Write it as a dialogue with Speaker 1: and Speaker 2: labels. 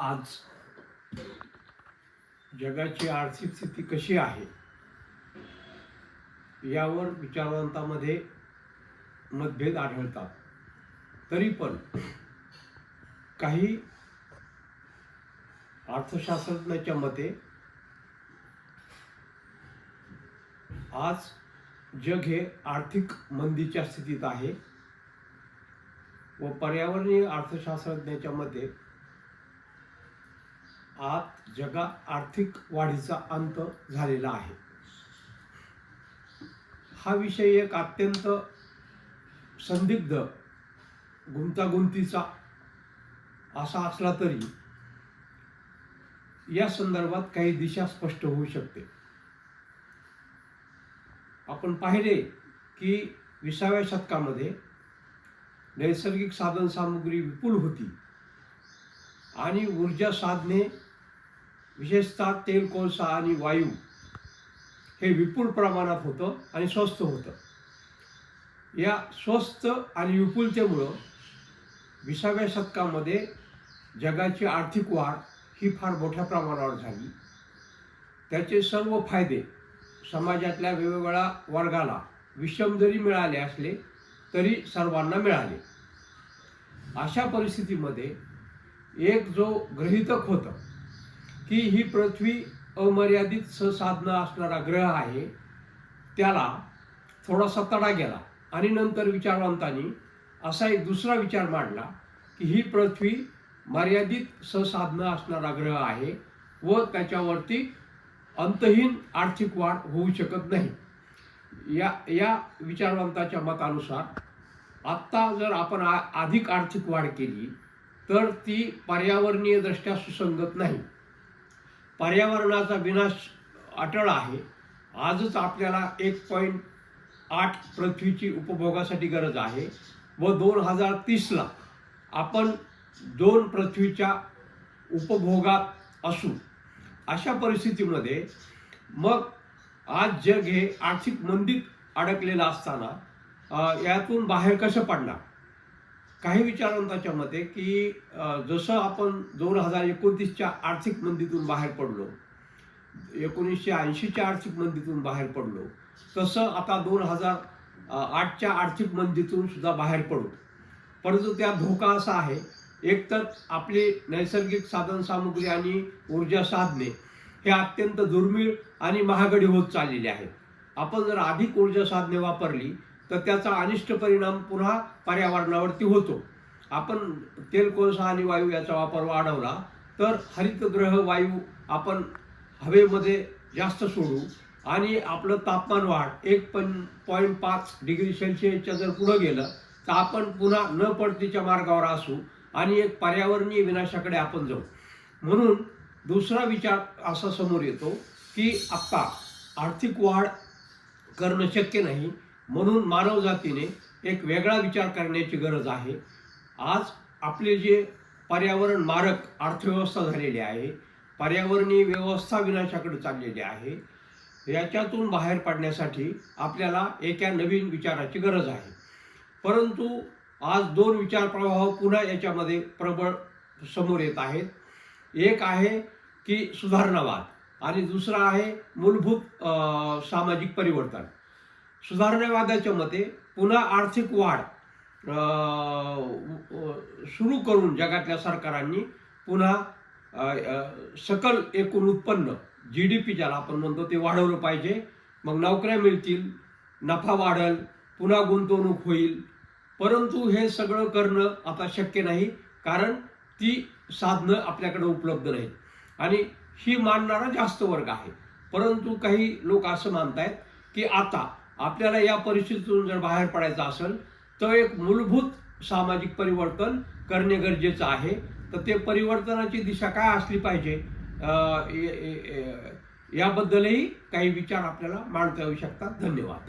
Speaker 1: आज जगाची आर्थिक स्थिती कशी आहे यावर विचारवंतामध्ये मतभेद आढळतात. तरी पण काही अर्थशास्त्रज्ञाच्या मते आज जग हे आर्थिक मंदीच्या स्थितीत आहे व पर्यावरणीय अर्थशास्त्रज्ञाच्या मते आज जगा आर्थिक वाढीचा अंत झालेला आहे. हा विषय एक अत्यंत संदिग्ध गुंतागुंतीचा असा असला तरी या संदर्भात काही दिशा स्पष्ट होऊ शकते. आपण पाहिले की विसाव्या शतकामध्ये नैसर्गिक साधनसामुग्री विपुल होती आणि ऊर्जा साधने विशेषतः तेल कोळसा आणि वायू हे विपुल प्रमाणात होतं आणि स्वस्त होतं. या स्वस्त आणि विपुलतेमुळं विसाव्या शतकामध्ये जगाची आर्थिक वाढ ही फार मोठ्या प्रमाणावर झाली. त्याचे सर्व फायदे समाजातल्या वेगवेगळ्या वर्गाला विषम जरी मिळाले असले तरी सर्वांना मिळाले. अशा परिस्थितीमध्ये एक जो ग्रहितक होतं की ही पृथ्वी अमर्यादित ससाधनं असणारा ग्रह आहे. त्याला थोडासा तडा गेला आणि नंतर विचारवंतांनी असा एक दुसरा विचार मांडला की ही पृथ्वी मर्यादित ससाधनं असणारा ग्रह आहे व त्याच्यावरती अंतहीन आर्थिक वाढ होऊ शकत नाही. या या विचारवंताच्या मतानुसार आत्ता जर आपण आ अधिक आर्थिक वाढ केली तर ती पर्यावरणीय दृष्ट्या सुसंगत नाही. पर्यावरणाचा विनाश अटळ आहे. आजच आपल्याला एक पॉईंट आठ पृथ्वीची उपभोगासाठी गरज आहे. व दोन हजार तीसला आपण दोन पृथ्वीच्या उपभोगात असू अशा परिस्थितीमध्ये मग आज जग हे आर्थिक मंदीत अडकलेलं असताना यातून बाहेर कसं पडणार? काही विचारवंताच्या मते की जसं आपण दोन हजार एकोणतीसच्या आर्थिक मंदीतून बाहेर पडलो एकोणीसशे ऐंशीच्या आर्थिक मंदीतून बाहेर पडलो तसं आता दोन हजार आठच्या आर्थिक मंदीतून सुद्धा बाहेर पडू. परंतु त्या धोका असा आहे एकतर आपली नैसर्गिक साधनसामुग्री आणि ऊर्जा साधने हे अत्यंत दुर्मिळ आणि महागडी होत चाललेली आहेत. आपण जर अधिक ऊर्जा साधने वापरली तर त्याचा अनिष्ट परिणाम पुन्हा पर्यावरणावरती होतो. आपण तेल कोळसा आणि वायू याचा वापर वाढवला तर हरितग्रह वायू आपण हवेमध्ये जास्त सोडू आणि आपलं तापमान वाढ एक पण पॉईंट पाच डिग्री सेल्सिअसच्या जर पुढं गेलं तर आपण पुन्हा न पडतीच्या मार्गावर असू आणि एक पर्यावरणीय विनाशाकडे आपण जाऊ. म्हणून दुसरा विचार असा समोर येतो की आत्ता आर्थिक वाढ करणं शक्य नाही. म्हणून मानवजातीने एक वेगळा विचार करण्याची गरज आहे. आज आपले जे पर्यावरण मारक अर्थव्यवस्था झालेली आहे पर्यावरणीय व्यवस्था विनाशाकडे चाललेली आहे याच्यातून बाहेर पडण्यासाठी आपल्याला एका नवीन विचाराची गरज आहे. परंतु आज दोन विचार प्रवाह पुन्हा याच्यामध्ये प्रबळ समोर येत आहेत. एक आहे की सुधारणावाद आणि दुसरा आहे मूलभूत सामाजिक परिवर्तन. सुधारणेवादाच्या मते पुन्हा आर्थिक वाढ सुरू करून जगातल्या सरकारांनी पुन्हा सकल एकूण उत्पन्न जी डी पी ज्याला आपण म्हणतो ते वाढवलं पाहिजे. मग नोकऱ्या मिळतील नफा वाढेल पुन्हा गुंतवणूक होईल. परंतु हे सगळं करणं आता शक्य नाही कारण ती साधनं आपल्याकडे उपलब्ध नाहीत. आणि ही मानणारा जास्त वर्ग आहे. परंतु काही लोक असं मानतायत की आता आपल्याला या परिस्थितीतून जर बाहेर पडायचं असेल तर एक मूलभूत सामाजिक परिवर्तन करणे गरजेचं आहे. तर ते परिवर्तनाची दिशा काय असली पाहिजे याबद्दलही काही विचार आपल्याला मांडता येऊ शकतात. धन्यवाद.